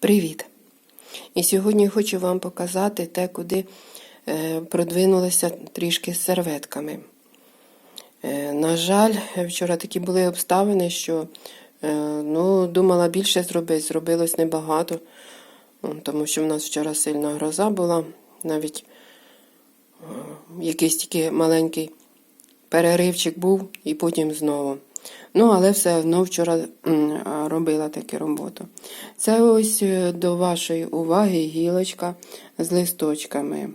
Привіт! І сьогодні хочу вам показати те, куди е, продвинулися трішки з серветками. Е, на жаль, вчора такі були обставини, що е, ну, думала більше зробити, зробилось небагато, тому що в нас вчора сильна гроза була, навіть якийсь тільки маленький переривчик був і потім знову. Ну, але все одно вчора робила таку роботу. Це ось е, до вашої уваги гілочка з листочками.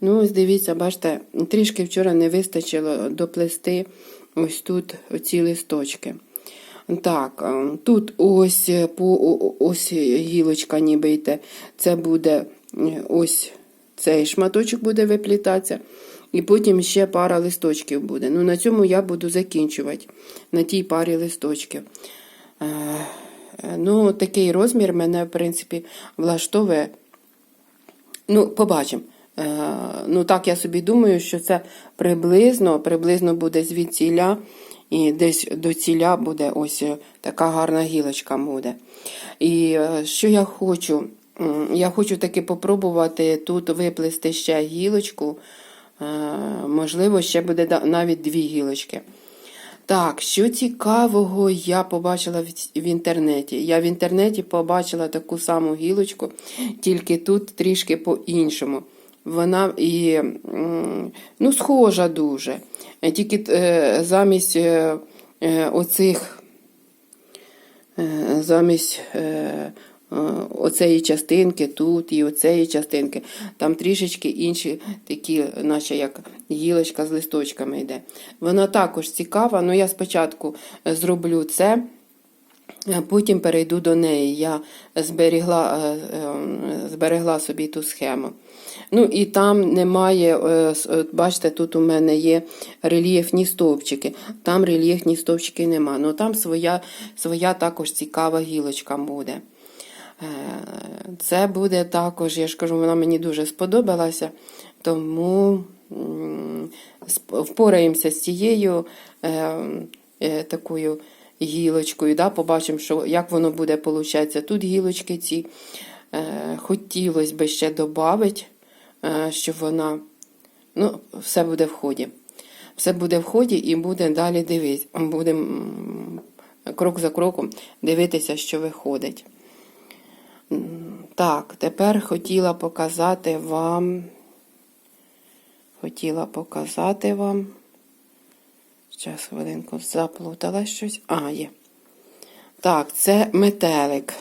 Ну, ось дивіться, бачите, трішки вчора не вистачило доплести ось тут оці листочки. Так, е, тут ось е, по ось гілочка ніби йде. Це буде ось цей шматочок буде виплітатися. І потім ще пара листочків буде. Ну, на цьому я буду закінчувати на тій парі листочків. Е, е, Ну, такий розмір мене, в принципі, влаштовує. Ну, побачимо. Е, Ну, так я собі думаю, що це приблизно, приблизно буде звідціля, і десь до ціля буде ось така гарна гілочка буде. І що я хочу? Я хочу таки попробувати тут виплести ще гілочку. Е, Можливо, ще буде навіть дві гілочки. Так, що цікавого я побачила в, інтернеті. Я в інтернеті побачила таку саму гілочку, тільки тут трішки по-іншому. Вона і ну, схожа дуже. Е, Тільки е, замість оцих, замість оцеї частинки тут і оцеї частинки, там трішечки інші такі, наче як гілочка з листочками йде. Вона також цікава, але я спочатку е, зроблю це. а Потім перейду до неї. Я зберегла, е, е, зберегла собі ту схему. Ну і там немає, е, бачите, тут у мене є рельєфні стовпчики. Там рельєфні стовпчики нема. Ну там своя, своя також цікава гілочка буде. Е, Це буде також, я ж кажу, вона мені дуже сподобалася, тому впораємося з цією е, е, такою гілочкою. Да? Побачимо, що, як воно буде получатися. Тут гілочки ці хотілося б ще додати, щоб вона. Ну, все буде в ході. Все буде в ході і буде далі дивитися. Будемо крок за кроком дивитися, що виходить. Так, тепер хотіла показати вам. Хотіла показати вам. Зараз хвилинку заплутала щось. А, є. Так, це метелик.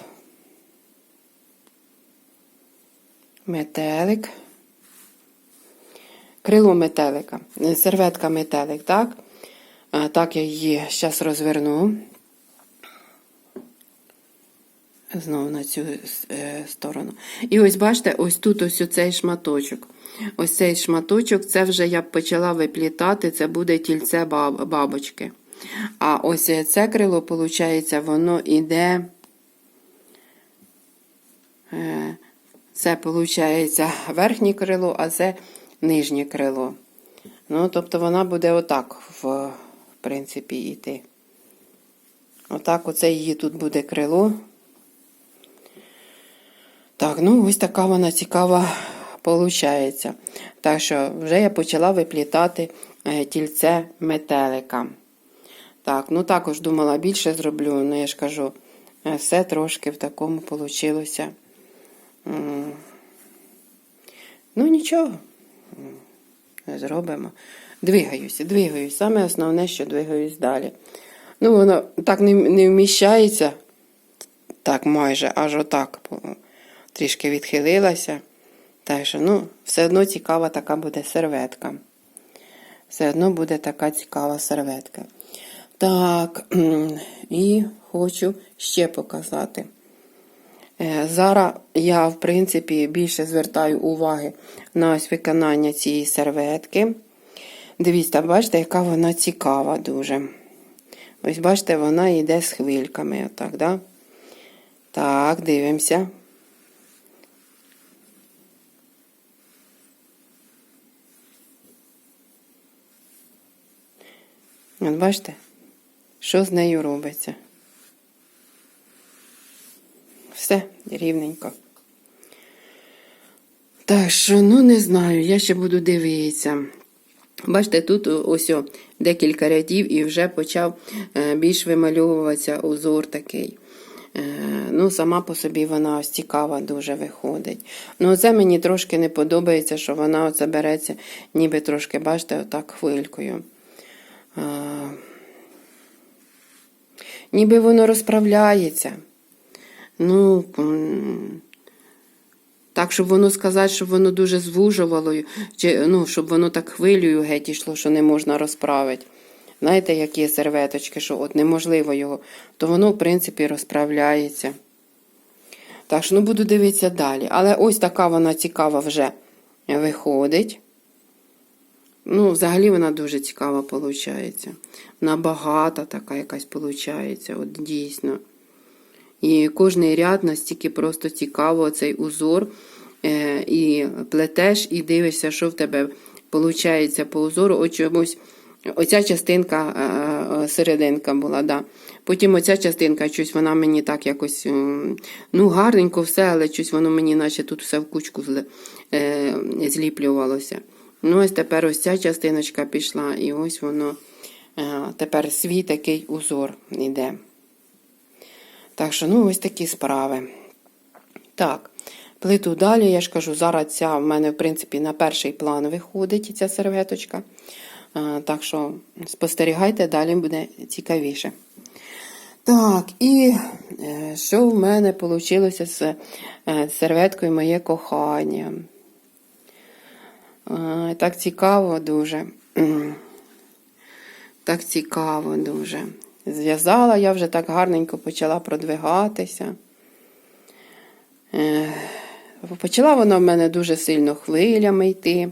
Метелик. Крило метелика. Серветка метелик, так? Так, я її зараз розверну. Знову на цю е, сторону. І ось бачите, ось тут ось цей шматочок. Ось цей шматочок, це вже я почала виплітати, це буде тільце бабочки. А ось це крило, виходить, воно іде. е, Це, виходить, верхнє крило, а це нижнє крило. Ну, тобто вона буде отак, в принципі, йти. Отак, оце її тут буде крило. Так, ну ось така вона цікава получається. Так що вже я почала виплітати е, тільце метелика. Так, ну також думала більше зроблю, ну я ж кажу, е, все трошки в такому. М. Ну нічого. Зробимо. Двигаюся, двигаюсь. Саме основне, що двигаюсь далі. Ну, воно так не, не вміщається, так майже, аж отак. Трішки відхилилася. Так що, ну, все одно цікава така буде серветка. Все одно буде така цікава серветка. Так, і хочу ще показати. Е, Зараз я, в принципі, більше звертаю уваги на ось виконання цієї серветки. Дивіться, бачите, яка вона цікава дуже. Ось, бачите, вона йде з хвильками. Отак, да? Так, дивимося. От бачите, що з нею робиться. Все, рівненько. Так що, ну не знаю, я ще буду дивитися. Бачите, тут ось о, декілька рядів і вже почав е, більш вимальовуватися узор такий. Е, Ну, сама по собі вона ось цікава дуже виходить. Ну, це мені трошки не подобається, що вона оце береться, ніби трошки, бачите, отак хвилькою. А, ніби воно розправляється. Ну, так, щоб воно сказати, щоб воно дуже звужувало, чи, ну, щоб воно так хвилею геть йшло, що не можна розправити. Знаєте, які серветочки, що от неможливо його, то воно, в принципі, розправляється. Так що ну, буду дивитися далі. Але ось така вона цікава вже виходить. Ну, взагалі вона дуже цікава виходить. Вона багата така якась виходить, от дійсно. І кожний ряд настільки просто цікаво цей узор. Е, і плетеш, і дивишся, що в тебе виходить по узору. От чомусь оця частинка, е, е, серединка була, да. Потім оця частинка, щось вона мені так якось, ну, гарненько все, але щось воно мені, наче тут все в кучку зліплювалося. Ну, ось тепер ось ця частиночка пішла, і ось воно е, тепер свій такий узор йде. Так що, ну, ось такі справи. Так, плиту далі, я ж кажу, зараз ця в мене, в принципі, на перший план виходить ця серветочка. Так що спостерігайте, далі буде цікавіше. Так, і е, що в мене вийшло з е, серветкою моє кохання? Так цікаво дуже. Так цікаво дуже. Зв'язала, я вже так гарненько почала продвигатися. Почала вона в мене дуже сильно хвилями йти.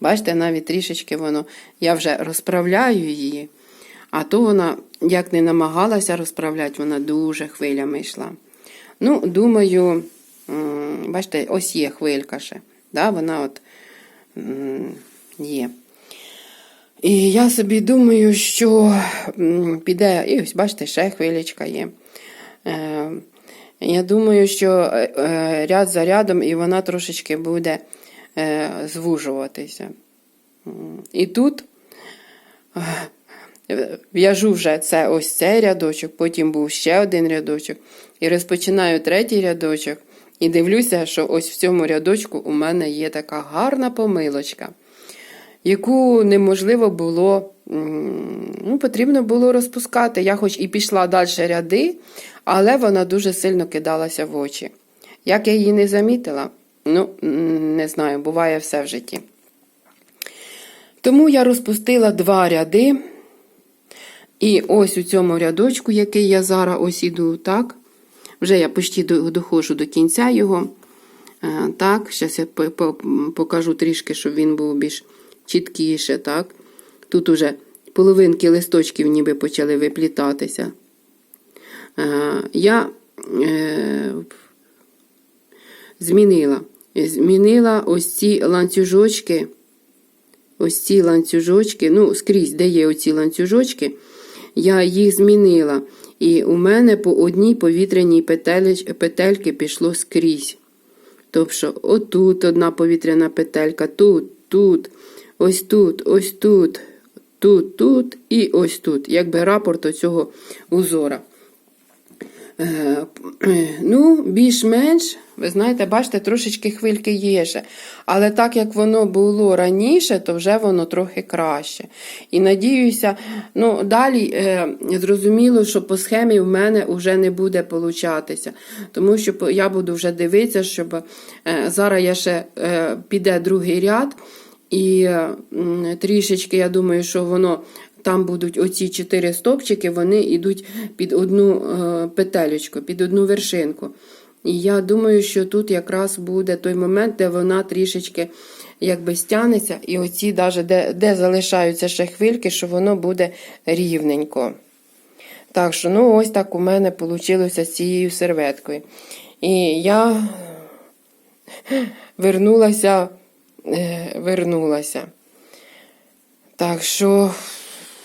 Бачите, навіть трішечки воно, я вже розправляю її, а то вона, як не намагалася розправляти, вона дуже хвилями йшла. Ну, думаю, бачите, ось є хвилька ще. Да, вона от є. І я собі думаю, що піде, і ось, бачите, ще хвилечка є. Е, я думаю, що е, е, ряд за рядом і вона трошечки буде звужуватися. І тут в'яжу вже це ось цей рядочок, потім був ще один рядочок. І розпочинаю третій рядочок. І дивлюся, що ось в цьому рядочку у мене є така гарна помилочка яку неможливо було, ну, потрібно було розпускати. Я хоч і пішла далі ряди, але вона дуже сильно кидалася в очі. Як я її не замітила, ну, не знаю, буває все в житті. Тому я розпустила два ряди. І ось у цьому рядочку, який я зараз ось іду, так, вже я почти доходжу до кінця його. Е, Так, зараз я по- по- покажу трішки, щоб він був більш чіткіше. так. Тут уже половинки листочків ніби почали виплітатися. Е, Я е, змінила. Змінила ось ці ланцюжочки. Ось ці ланцюжочки, ну, скрізь, де є оці ланцюжочки, я їх змінила. І у мене по одній повітряній петель- петельки пішло скрізь. Тобто, отут одна повітряна петелька, тут, тут, ось тут, ось тут, тут, тут і ось тут, якби рапорт оцього узора. Е, Ну, більш-менш, ви знаєте, бачите, трошечки хвильки є ще. Але так як воно було раніше, то вже воно трохи краще. І надіюся, ну, далі е, зрозуміло, що по схемі в мене вже не буде получатися. Тому що я буду вже дивитися, щоб е, зараз я ще е, піде другий ряд. І трішечки, я думаю, що воно там будуть оці чотири стопчики, вони йдуть під одну е, петелечку, під одну вершинку. І я думаю, що тут якраз буде той момент, де вона трішечки якби стягнеться, і оці, де, де залишаються ще хвильки, що воно буде рівненько. Так що, ну, ось так у мене вийшло з цією серветкою. І я вернулася, е, вернулася. Так що,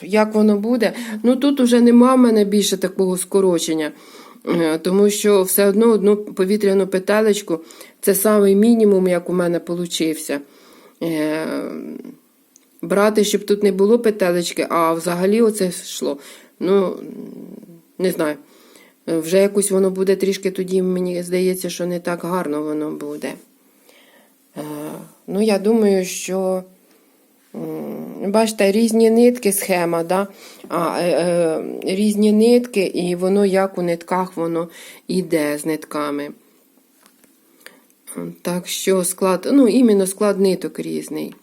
як воно буде? Ну тут уже нема в мене більше такого скорочення. Е, Тому що все одно одну повітряну петелечку це самий мінімум, як у мене получився. Е, Брати, щоб тут не було петелечки, а взагалі оце йшло. Ну, не знаю. Вже якось воно буде трішки тоді, мені здається, що не так гарно воно буде. Е, Ну, я думаю, що. Бачите, різні нитки схема, да? а, е, е, різні нитки, і воно як у нитках воно йде з нитками. Так що склад, ну, іменно склад ниток різний.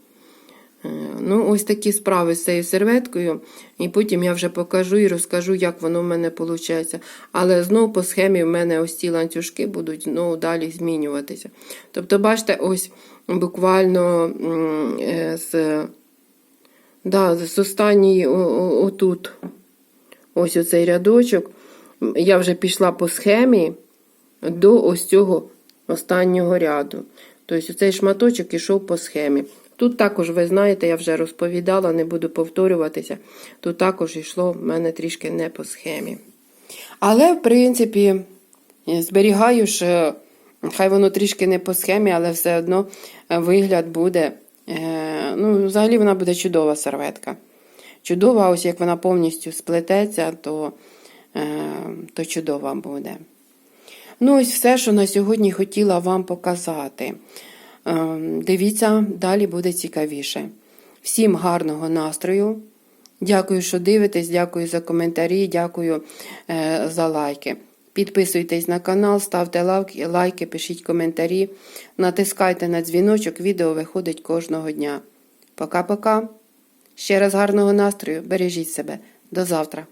Е, Ну, ось такі справи з цією серветкою, і потім я вже покажу і розкажу, як воно в мене виходить. Але знову по схемі в мене ось ці ланцюжки будуть знову далі змінюватися. Тобто, бачите, ось буквально е, з, да, з останньої о- о- отут, ось оцей рядочок, я вже пішла по схемі до ось цього останнього ряду. Тобто цей шматочок ішов по схемі. Тут також, ви знаєте, я вже розповідала, не буду повторюватися. Тут також йшло в мене трішки не по схемі. Але, в принципі, зберігаю, що хай воно трішки не по схемі, але все одно е, вигляд буде. Е, Ну, взагалі вона буде чудова серветка. Чудова, ось як вона повністю сплететься, то, е, то чудова буде. Ну, ось все, що на сьогодні хотіла вам показати. Ем, Дивіться, далі буде цікавіше. Всім гарного настрою. Дякую, що дивитесь, дякую за коментарі, дякую е, за лайки. Підписуйтесь на канал, ставте лайки, лайки, пишіть коментарі, натискайте на дзвіночок, відео виходить кожного дня. Пока-пока. Ще раз гарного настрою, бережіть себе. До завтра.